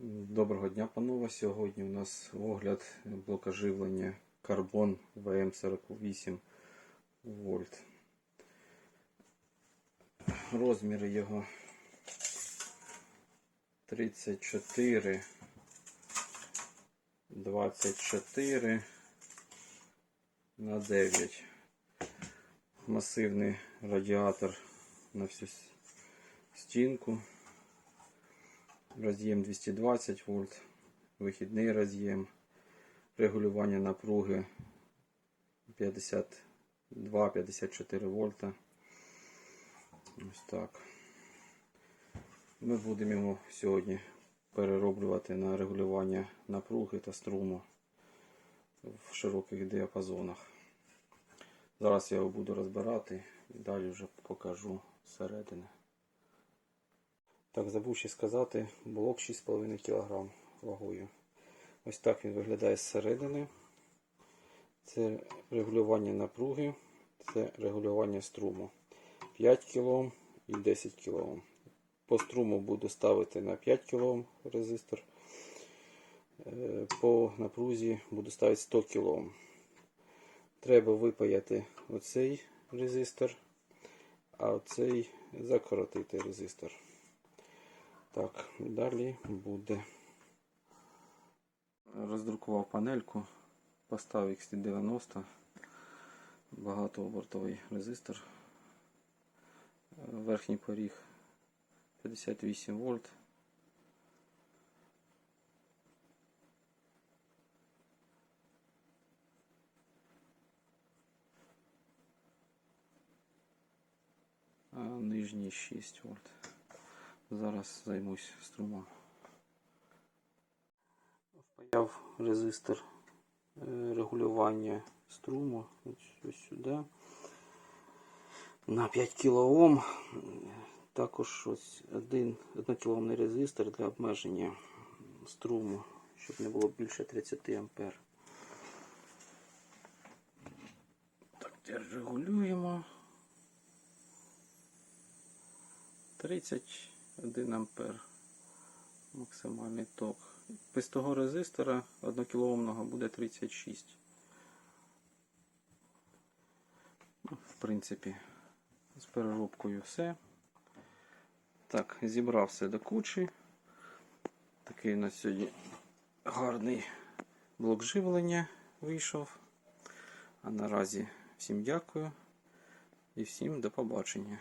Доброго дня, панове. Сьогодні у нас огляд блока живлення Carbon VM48 вольт. Розміри його 34, 24 на 9. Масивний радіатор на всю стінку. Роз'єм 220 вольт, вихідний роз'єм, регулювання напруги 52-54 вольта. Ось так. Ми будемо його сьогодні перероблювати на регулювання напруги та струму в широких діапазонах. Зараз я його буду розбирати і далі вже покажу зсередини. Так, забув ще сказати, блок 6,5 кг вагою. Ось так він виглядає зсередини. Це регулювання напруги, це регулювання струму. 5 кг і 10 кг. По струму буду ставити на 5 кг резистор. Е, По напрузі буду ставити 100 кг. Треба випаяти оцей резистор, а оцей закоротити резистор. Так, далі буде. Роздрукував панельку, поставив XT90, багатообертовий резистор. Верхній поріг 58 вольт. А нижній 6 вольт. Зараз займусь струмом. Впаяв резистор е, регулювання струму ось сюди. На 5 кОм. Також ось один 1 кОмний резистор для обмеження струму, щоб не було більше 30 А. Так, регулюємо. 30 1 ампер максимальний ток. Без того резистора 1 кОмного буде 36. Ну, в принципі, з переробкою все. Так, зібрав все до кучі. Такий у нас сьогодні гарний блок живлення вийшов. А наразі всім дякую і всім до побачення.